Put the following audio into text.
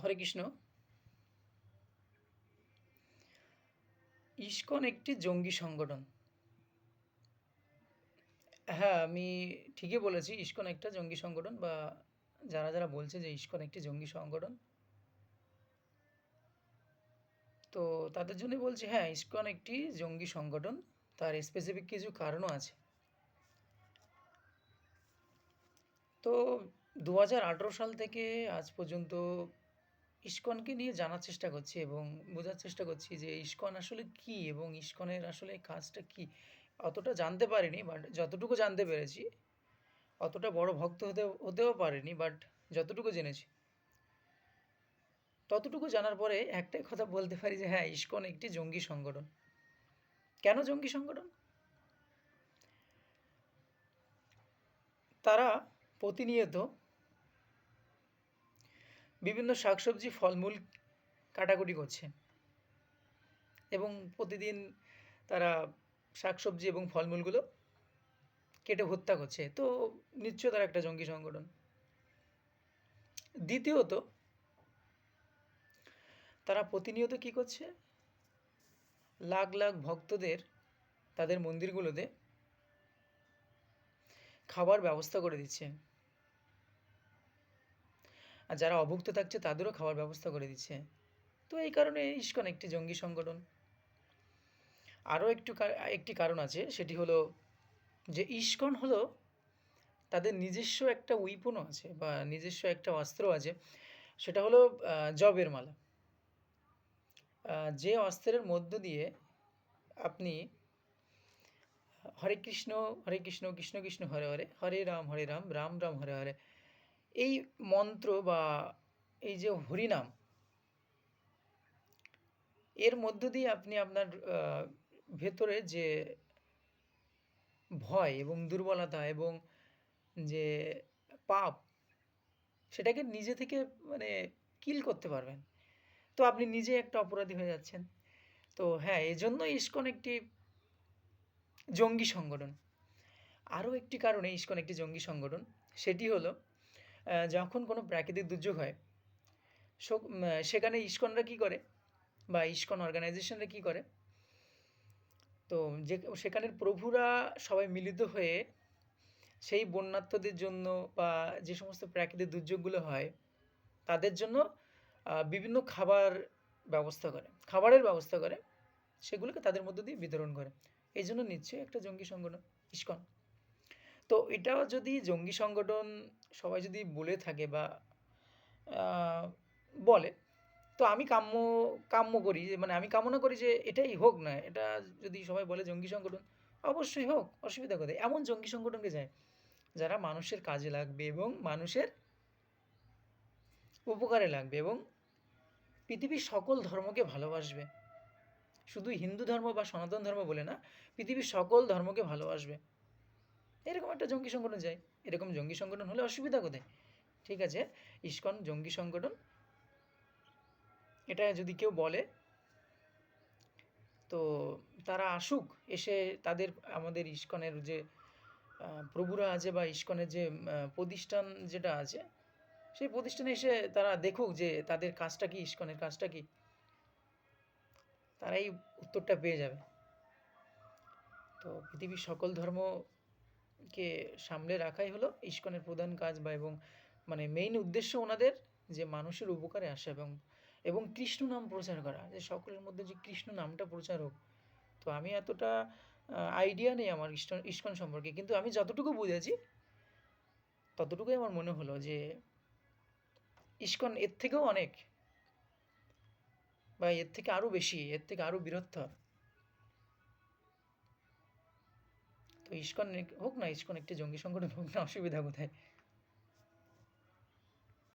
হরে Krishna. ISKCON একটি জঙ্গি সংগঠন। হ্যাঁ আমি ঠিকই বলেছি, ইস্কন একটা জঙ্গি সংগঠন বা যারা যারা বলছে যে ইস্কন একটি জঙ্গি সংগঠন, তো তাদের জন্য বলছি হ্যাঁ ইস্কন একটি জঙ্গি সংগঠন, তার স্পেসিফিক কিছু কারণও আছে। তো দু হাজার আঠেরো সাল থেকে আজ পর্যন্ত ইসকনকে নিয়ে জানার চেষ্টা করছি এবং বোঝার চেষ্টা করছি যে ইসকন আসলে কি এবং ইসকনের আসলে কাজটা কি। অতটা জানতে পারিনি বাট যতটুকু জানতে পেরেছি, অতটা বড় ভক্ত হতে, হতেও পারিনি বাট যতটুকু জেনেছি। ততটুকু জানার পরে একটাই কথা বলতে পারি যে হ্যাঁ ইসকন একটি জঙ্গি সংগঠন। কেন জঙ্গি সংগঠন? তারা প্রতিনিয়ত বিভিন্ন শাকসবজি ফলমূল কাটাকুটি করছে। এবং প্রতিদিন তারা শাকসবজি এবং ফলমূলগুলো কেটে হত্যা করছে। তো নিশ্চয় তারা একটা জঙ্গি সংগঠন। দ্বিতীয়ত, তারা প্রতিনিয়ত কি করছে? লাখ লাখ ভক্তদের তাদের মন্দিরগুলোতে খাবার ব্যবস্থা করে দিচ্ছে। আর যারা অভুক্ত থাকছে তাদেরও খাওয়ার ব্যবস্থা করে দিচ্ছে। তো এই কারণে ইস্কন একটি জঙ্গি সংগঠন। আরও একটু একটি কারণ আছে, সেটি হলো যে ইসকন হলো তাদের নিজস্ব একটা উইপনও আছে বা নিজস্ব একটা অস্ত্র আছে, সেটা হলো জবের মালা। যে অস্ত্রের মধ্য দিয়ে আপনি হরে কৃষ্ণ হরে কৃষ্ণ কৃষ্ণ কৃষ্ণ, হরে হরে হরে রাম হরে রাম রাম রাম, হরে হরে এই মন্ত্র বা এই যে হরিনাম, এর মধ্য দিয়ে আপনি আপনার ভেতরে যে ভয় এবং দুর্বলতা এবং যে পাপ, সেটাকে নিজে থেকে মানে কিল করতে পারবেন। তো আপনি নিজে একটা অপরাধী হয়ে যাচ্ছেন। তো হ্যাঁ এজন্য ইস্কন একটি জঙ্গি সংগঠন। আরও একটি কারণে ইস্কন একটি জঙ্গি সংগঠন, সেটি হলো যখন কোনো প্রাকৃতিক দুর্যোগ হয় সেখানে ইসকনরা কী করে? বা ইসকন অর্গানাইজেশনরা কী করে? তো যে, সেখানের প্রভুরা সবাই মিলিত হয়ে সেই বন্যার্থদের জন্য বা যে সমস্ত প্রাকৃতিক দুর্যোগগুলো হয়, তাদের জন্য বিভিন্ন খাবার ব্যবস্থা করে, খাবারের ব্যবস্থা করে, সেগুলোকে তাদের মধ্য দিয়ে বিতরণ করে। এই জন্য নিশ্চয়ই একটা জঙ্গি সংগঠন, ইসকন। তো এটা যদি জঙ্গি সংগঠন সবাই যদি বলে থাকে বা বলে, তো আমি কাম্য কাম্য করি যে মানে আমি কামনা করি যে এটাই হোক না, এটা যদি সবাই বলে জঙ্গি সংগঠন, অবশ্যই হোক, অসুবিধা কোথায়? এমন জঙ্গি সংগঠনকে যায় যারা মানুষের কাজে লাগবে এবং মানুষের উপকারে লাগবে এবং পৃথিবীর সকল ধর্মকে ভালোবাসবে। শুধু হিন্দু ধর্ম বা সনাতন ধর্ম বলে না, পৃথিবীর সকল ধর্মকে ভালোবাসবে। এরকম একটা জঙ্গি সংগঠন যায়। এরকম জঙ্গি সংগঠন হলে অসুবিধা কোথায়? ঠিক আছে? ইস্কন জঙ্গি সংগঠন। এটা যদি কেউ বলে, তো তারা আসুক, এসে তাদের আমাদের ইসকনের যে প্রভুরা আছে বা ইস্কনের যে প্রতিষ্ঠান যেটা আছে, সেই প্রতিষ্ঠানে এসে তারা দেখুক যে তাদের কাজটা কি, ইস্কনের কাজটা কি। তারাই উত্তরটা পেয়ে যাবে। তো পৃথিবীর সকল ধর্মকে সামলে রাখাই হলো ইসকনের প্রধান কাজ বা এবং মানে মেইন উদ্দেশ্য ওনাদের যে মানুষের উপকারে আসা এবং এবং কৃষ্ণ নাম প্রচার করা, যে সকলের মধ্যে যে কৃষ্ণ নামটা প্রচার হোক। তো আমি এতটা আইডিয়া নেই আমার ইস্কন ইস্কন সম্পর্কে, কিন্তু আমি যতটুকু বুঝেছি, ততটুকুই আমার মনে হলো যে ইস্কন এর থেকেও অনেক বা এর থেকে আরও বেশি, এর থেকে আরও বৃহত্তর। তো ইস্কন হোক না ইস্কন একটি জঙ্গি সংগঠন হোক না অসুবিধা কোথায়?